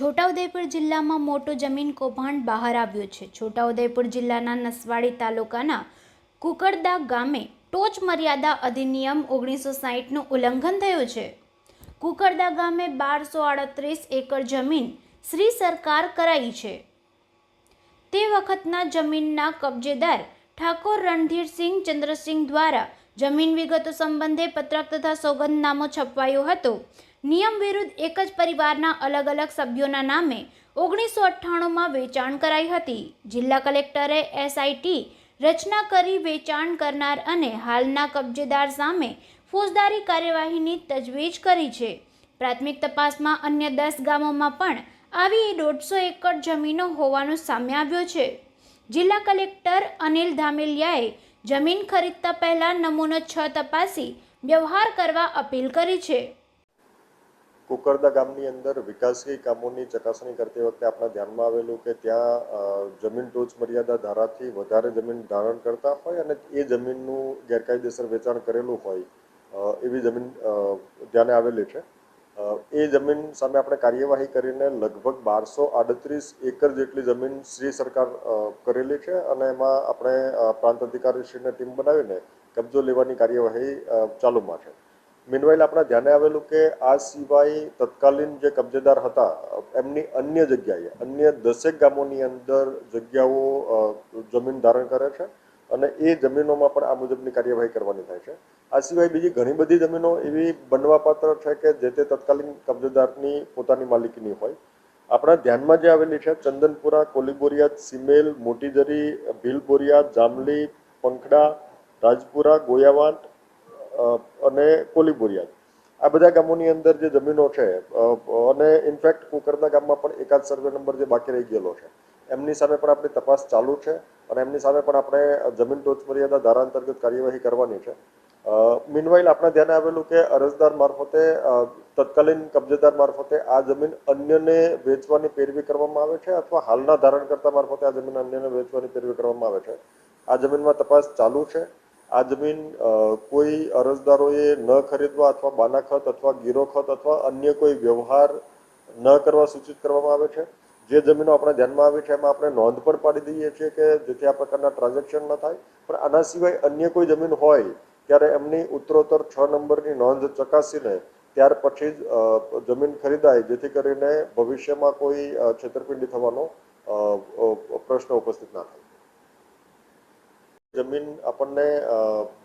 છોટાઉદેપુર જિલ્લામાં મોટું જમીન કૌભાંડ બહાર આવ્યું છે. છોટાઉદેપુર જિલ્લાના નસવાડી તાલુકાના કુકરદા ગામે ટોચ મર્યાદા અધિનિયમ ઓગણીસો સાહીઠનું ઉલ્લંઘન થયું છે. કુકરદા ગામે બારસો આડત્રીસ એકર જમીન શ્રી સરકાર કરાઈ છે. તે વખતના જમીનના કબજેદાર ઠાકોર રણધીરસિંહ ચંદ્રસિંહ દ્વારા જમીન વિગતો સંબંધે પત્રક તથા સોગંદનામો છપવાયું હતું. નિયમ વિરુદ્ધ એક જ પરિવારના અલગ અલગ સભ્યોના નામે ઓગણીસો અઠ્ઠાણુંમાં વેચાણ કરાઈ હતી. જિલ્લા કલેક્ટરે એસઆઈટી રચના કરી વેચાણ કરનાર અને હાલના કબજેદાર સામે ફોજદારી કાર્યવાહીની તજવીજ કરી છે. પ્રાથમિક તપાસમાં અન્ય દસ ગામોમાં પણ આવી દોઢસો એકર જમીનો હોવાનું સામે આવ્યું છે. જિલ્લા કલેક્ટર અનિલ ધામેલિયાએ જમીન ખરીદતા પહેલાં નમૂનો છ તપાસી વ્યવહાર કરવા અપીલ કરી છે. કુકરદા ગામની અંદર વિકાસી કામોની ચકાસણી કરતી વખતે આપણા ધ્યાનમાં આવેલું કે ત્યાં જમીન ટોચ મર્યાદા ધારાથી વધારે જમીન ધારણ કરતા હોય અને એ જમીનનું ગેરકાયદેસર વેચાણ કરેલું હોય એવી જમીન ધ્યાને આવેલી છે. એ જમીન સામે આપણે કાર્યવાહી કરીને લગભગ બારસો આડત્રીસ એકર જેટલી જમીન શ્રી સરકાર કરેલી છે અને એમાં આપણે પ્રાંત અધિકારીશ્રીને ટીમ બનાવીને કબજો લેવાની કાર્યવાહી ચાલુમાં છે. મીનવાઇલ આપણા ધ્યાને આવેલું કે આ સિવાય તત્કાલીન જે કબજેદાર હતા, એમની અન્ય જગ્યાએ, અન્ય દસેક ગામોની અંદર જગ્યાઓ જમીન ધારણ કરે છે અને એ જમીનોમાં પણ આ મુજબની કાર્યવાહી કરવાની થાય છે. આ સિવાય બીજી ઘણી બધી જમીનો એવી બનવાપાત્ર છે કે જે તે તત્કાલીન કબજેદારની પોતાની માલિકીની હોય. આપણા ધ્યાનમાં જે આવેલી છે, ચંદનપુરા કોલીબોરિયાદ સિમેલ મોટીદરી ભીલબોરિયાદ જામલી, પંખડા, રાજપુરા, ગોયાવાંટ અને કોલીબોરિયા. આ બધા ગામોની અંદર જે જમીનો છે અને ઇનફેક્ટ કુકરના ગામમાં પણ એકાદ સર્વે નંબર જે બાકી રહી ગયેલો છે. એમની સામે પણ આપણી તપાસ ચાલુ છે અને એમની સામે પણ આપણે જમીન ટોચ મર્યાદા ધારા અંતર્ગત કાર્યવાહી કરવાની છે. મીનવાઇલ આપણા ધ્યાને આવેલું કે અરજદાર મારફતે તત્કાલીન કબજેદાર મારફતે આ જમીન અન્યને વેચવાની પેરવી કરવામાં આવે છે અથવા હાલના ધારણકર્તા મારફતે આ જમીન અન્યને વેચવાની પેરવી કરવામાં આવે છે? આ જમીનમાં તપાસ ચાલુ છે. આ જમીન કોઈ અરજદારોએ ન ખરીદવા અથવા બાના ખત અથવા ગીરો ખત અથવા અન્ય કોઈ વ્યવહાર ન કરવા સૂચિત કરવામાં આવે છે? જે જમીનો આપણા ધ્યાનમાં આવી છે, એમાં આપણે નોંધ પણ પાડી દઈએ છીએ કે જેથી આ પ્રકારના ટ્રાન્ઝેક્શન ન થાય. પણ આના સિવાય અન્ય કોઈ જમીન હોય, ત્યારે એમની ઉત્તરોત્તર છ નંબરની નોંધ ચકાસીને ત્યાર પછી જ જમીન ખરીદાય, જેથી કરીને ભવિષ્યમાં કોઈ છેતરપિંડી થવાનો પ્રશ્ન ઉપસ્થિત ના થાય. જમીન આપણને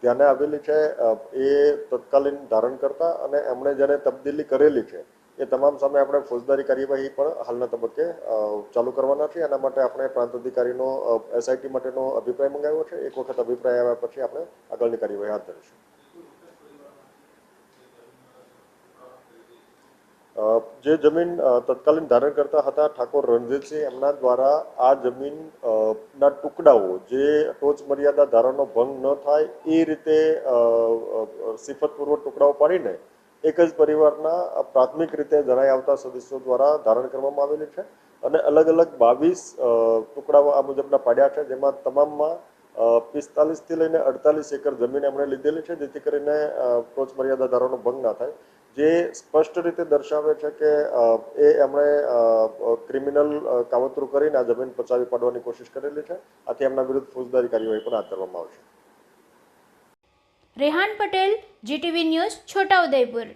ધ્યાને આવેલી છે એ તત્કાલીન ધારણ કરતા અને એમણે જેને તબદીલી કરેલી છે, એ તમામ સામે આપણે ફોજદારી કાર્યવાહી પણ હાલના તબક્કે ચાલુ કરવાના છે. એના માટે આપણે પ્રાંત અધિકારીનો એસઆઈટી માટેનો અભિપ્રાય મંગાવ્યો છે. એક વખત અભિપ્રાય આવ્યા પછી આપણે આગળની કાર્યવાહી હાથ ધરીશું. જે જમીન તત્કાલીન ધારણ કરતા હતા ઠાકોર રણજીતસિંહ એમના દ્વારા આ જમીન ના ટુકડાઓ, જે ટોચ મર્યાદા ધારાનો ભંગ ન થાય, એ રીતે સિફતપૂર્વક ટુકડાઓ પાડીને એક જ પરિવારના પ્રાથમિક રીતે જણાઈ આવતા સદસ્યો દ્વારા ધારણ કરવામાં આવેલી છે. અને અલગ અલગ બાવીસ ટુકડાઓ આ મુજબના પાડ્યા છે, જેમાં તમામમાં પિસ્તાલીસથી લઈને અડતાલીસ એકર જમીન એમણે લીધેલી છે, જેથી કરીને ટોચ મર્યાદા ધારાનો ભંગ ના થાય. જે સ્પષ્ટ રીતે દર્શાવે છે કે એ એમણે ક્રિમિનલ કાવતરું કરીને આ જમીન પચાવી પાડવાની કોશિશ કરેલી છે. આથી એમના વિરુદ્ધ ફોજદારી કાર્યવાહી પણ હાથ ધરવામાં આવશે. Rehan Patel, GTV news, Chhota Udepur.